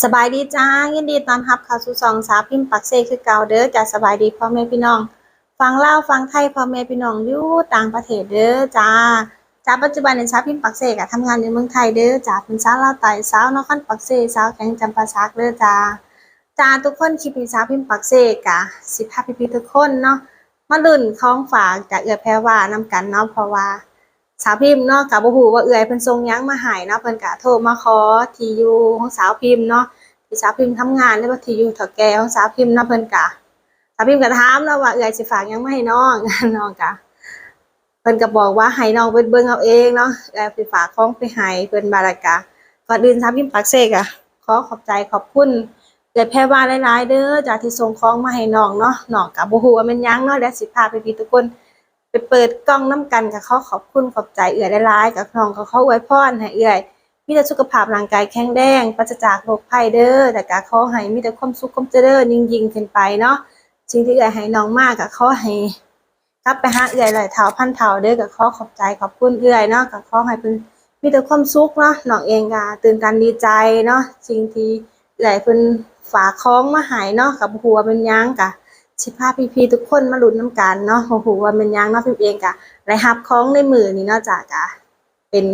สบายดีจ้ายินดีตอนรับเข้าสู่ซองสาวพิมพ์ปักเซคือเก่าเด้อจ้าสบายดีพ่อแม่พี่น้อง ฟังเล่าฟังไทยพ่อแม่พี่น้องอยู่ต่างประเทศเด้อจ้าจ้าปัจจุบันในสาวพิมพ์ปักเซก็ทำงานอยู่เมืองไทยเด้อจ้าเป็นสาวลาวไต่สาวนครปักเซสาวแข็งจำปาสักเด้อจ้าจ้าทุกคนคลิปนี้สาวพิมพ์ปักเซกะสิพาพี่ๆทุกคนเนาะมาลุ่นของฝากจากเอื้อแพรว่านำกันเนาะเพราะว่า สาวพิมพ์เนาะกับบ่ฮู้ว่าเอื้อยเพิ่นส่งยั้งมาให้เนาะเพิ่นก็โทรมาขอทีอยู่ของสาวพิมพ์เนาะที่สาวพิมพ์ทำงานหรือว่าทีอยู่เฒ่าแก่ของสาวพิมพ์เนาะเพิ่นก็สาวพิมพ์ก็ถามเนาะว่าเอื้อยสิฝากยังไมาให้น้องน้องก็เพิ่นก็บอกว่าให้น้องเพิ่นเบิ่งเอาเองเนาะเอื้อยสิฝากของไปให้เพิ่นบาดกะก่อนอื่นสาวพิมพ์ปักเซกอะขอขอบใจขอบคุณเอื้อยแพรว่าหลายๆเด้อจากที่ส่งของมาให้น้องเนาะน้องก็บ่ฮู้ว่าม่นยั้งเนาะเดี๋ยวสิพาพี่ๆทุกคน ไปเปิดกล้องน้ำกันกับเขาขอบคุณขอบใจเอื่อยหลายๆกับน้องกับเขาไว้พรให้เอื่อยมีแต่สุขภาพร่างกายแข็งแรงปราศจากโรคภัยเด้อแต่กะขอให้มีแต่ความสุขความเจริญยิ่งยิ่งขึ้นไปเนาะสิ่งที่เอื่อยให้น้องมากกับขอให้กลับไปหาเอื่อยหลายเท่าพันเท่าเด้อกับขอขอบใจขอบคุณเอื่อยเนาะกับขอให้เป็นมีแต่ความสุขเนาะน้องเองก็ตื่นตันดีใจเนาะสิ่งที่เอื่อยเพิ่นฝากของมาให้เนาะกับหัวเป็นยังกะ สิพาพี่ๆทุกคนมาลุ้นน้ำกันเนาะโอ้โหว่ามันยังเนาะพิมเองกะได้รับของในมือนี่เนาะจากกะเป็น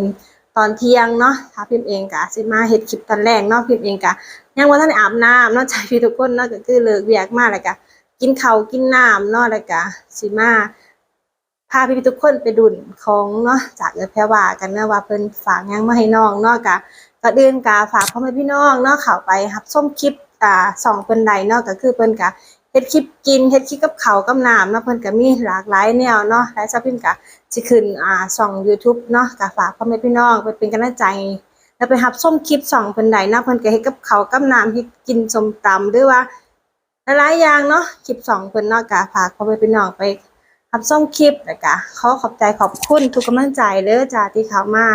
ตอนเที่ยงเนาะถ้าพิมเองกะสิมาเฮ็ดคลิปตอนแรกเนาะพิมเองกะยังว่าท่านอาบน้ำเนาะจากพี่ทุกคนเนาะก็คือเลิกเวียกมาแล้วกะกินเขากินน้ำเนาะแล้วกะสิมาพาพี่ๆทุกคนไปดุนของเนาะจากเออแพรว่ากันเนาะว่าเพิ่นฝากยังมาให้น้องเนาะกะก็อื่นกะฝากพ่อแม่พี่น้องเนาะเข้าไปรับชมคลิปอ่าสองเพิ่นใดเนาะก็คือเพิ่นกะ ฮ็ดคลิปกินเฮ็ดคลิปกับเขากับน้ำเนาะเพิ่นก็มีหลากหลายแนวเนาะและซะเพิ่นก็สิขึ้นอ่าช่อง YouTube เนาะก็ฝากพ่อแม่พี่น้องไปเป็นกำลังใจ แล้วไปรับชมคลิปช่องเพิ่นได้เนาะเพิ่นก็เฮ็ดกับเขากับน้ำเฮ็ดกินส้มตำหรือว่าหลายๆอย่างเนาะคลิปช่องเพิ่นเนาะก็ฝากพ่อแม่พี่น้องไปรับชมคลิปแล้วก็ขอขอบใจขอบคุณทุกกำลังใจเด้อจ้าที่เข้ามา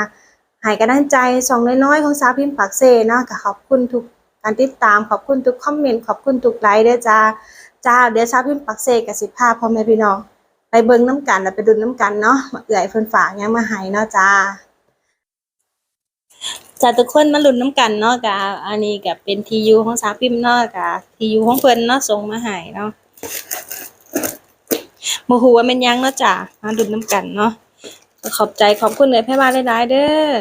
ให้กำลังใจช่องน้อยๆของสาวพิมพ์ปากเซเนาะก็ขอบคุณทุกการติดตามขอบคุณทุกคอมเมนต์ขอบคุณทุกไลค์เด้อจ้า จ้าเดี๋ยวชาพิมพ์ปักเซกับสิบห้าพ่อแม่พี่น้อง ไปเบิ่งน้ำกันแล้วไปดูน้ำกันเนาะมาเอื่อยเพิ่นฝากหยังมาให้เนาะจ้าจ้าทุกคนมาลุ้นน้ำกันเนาะกะอันนี้ก็เป็นทียูของสาวพิมพ์เนาะกะทียูของเพิ่นเนาะส่งมาให้เนาะบ่ฮู้ว่าแม่นยังเนาะจ้ามาลุ้นน้ำกันเนาะขอบใจขอบคุณเอื้อยแพ่ว่าหลายๆเด้อ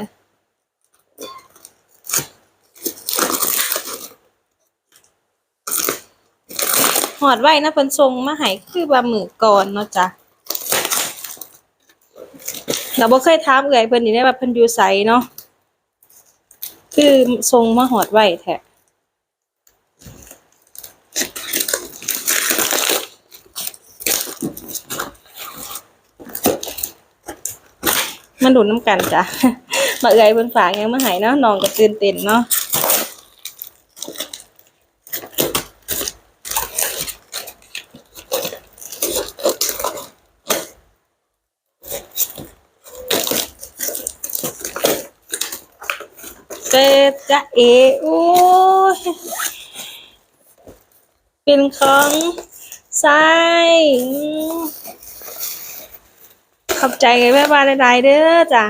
หอดไว้นะเพิ่นส่งมาให้คือว่ามือก่อนเนาะจ้ะเราบ่เคยถามเอื้อยเพิ่นนี่ได้ว่าเพิ่นอยู่ไสเนาะคือส่งมาหอดไว้แท้มาดูน้ำกันจ้ะมาเอื้อยเพิ่นฝากยังมาให้เนาะน้องก็ตื่นเต้นเนาะ เป็จะเอโอ้ยเป็นของทรายขอบใจแม่บ้านหลายๆเด้อจ้ะ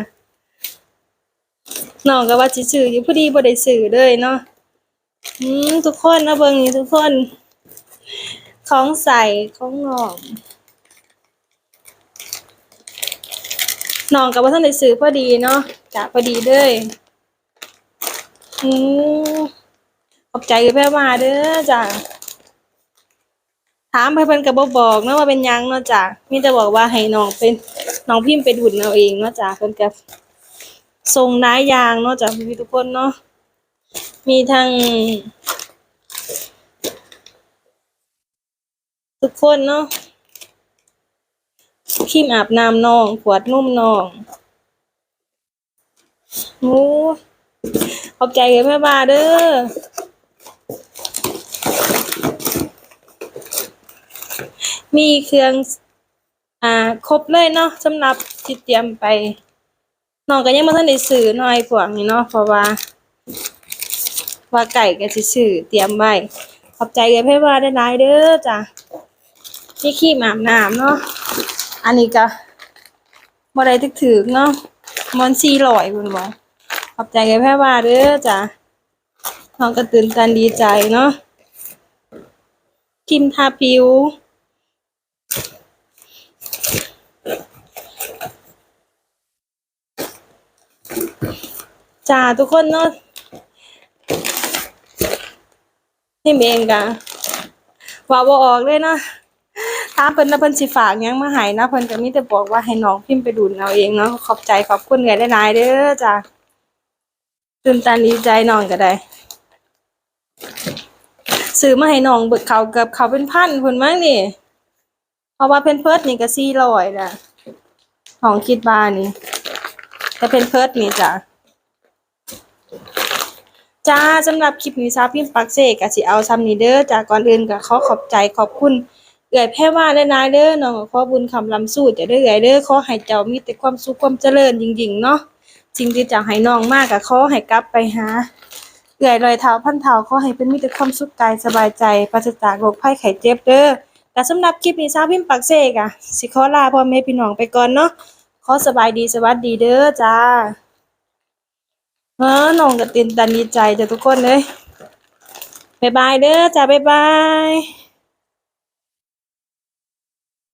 น้องก็ว่าสิซื้ออยู่พอดีบ่ได้ซื้อเลยเนาะอืมทุกคนนะเบิ่งนี่ทุกคน ของใส่ของนองน้องก็บ่ทันได้ซื้อพอดีเนาะจ้ะพอดีเลย อืมขอบใจแม่มาเด้อจ้ะถามเพิ่นก็บ่บอกเนาะว่าเป็นยังเนาะจ้ะมีแต่บอกว่าให้น้องเป็นน้องพิมพ์ไปดุนเอาเองเนาะจ้ะเพิ่นก็ส่งหลายางเนาะจ้ะพี่ทุกคนเนาะมีทั้งทุกคนเนาะครีมอาบน้ำน้องขวดนุ่มน้องโอ้ ขอบใจแม่มาเด้อมีเครื่องอ่าครบเลยเนาะสำหรับที่เตรียมไปน้องก็ยังบ่ทันได้ซื้อหน่อยพวกนี้เนาะเพราะว่า ว่าไก่ก็สิซื้อเตรียมไว้ขอบใจกับให้ว่าได้หลายเด้อจ้ะมีครีมาบน้ำเนาะอันนี้ก็บ่ได้ถึกๆเนาะมัน400พุ่นบ่ ขอบใจกับให้ว่าเด้อจ้ะน้องก็ตื่นตันดีใจเนาะครีมทาผิว จ้าทุกคนเนาะนี่เองกะว่าบ่ออกเลยนะถ้ามเพิ่นนะเพิ่นสิฝากยังมาให้นะเพิ่นก็มีแต่บอกว่าให้น้องพิมพ์ไปดูเอาเองเนาะขอบใจขอบคุณกันหลายเด้อจ้า ตื่นตันดีใจน้องก็ได้ซื้อมาให้น้องเบิกเขาเกือบเขาเป็นพันพุ่นมั้งนี่ เพราะว่าเพนเพิร์ดนี่ก็400ละของคิดบ้านนี่ แต่เพนเพิร์ดนี่จ้ะจ้าสำหรับคลิปนี้ซาพิมปักเสกก็สิเอาซ้ำนี้เด้อจ้าก่อนอื่นก็ขอขอบใจขอบคุณเอื้อยแพ่ว่าและนายเด้อน้องก็ขอบุญคำลำสู้จะได้เอื้อยเด้อขอให้เจ้ามีแต่ความสุขความเจริญจริงๆเนาะ สิ่งที่จ้าให้น้องมากก็ขอให้กลับไปหาเอื้อยรอยเท้าพันเท้าขอให้เป็นมีแต่ความสุขกายสบายใจปราศจากโรคภัยไข้เจ็บเด้อแต่สำหรับคลิปนี้ซาพิมพ์ปักเสกอะสิขอลาพ่อแม่พี่น้องไปก่อนเนาะขอสบายดีสวัสดีเด้อจ้าเออน้องก็ตื่นตันดีใจจ้ะทุกคนเลยบ๊ายบายเด้อจ้าบ๊ายบาย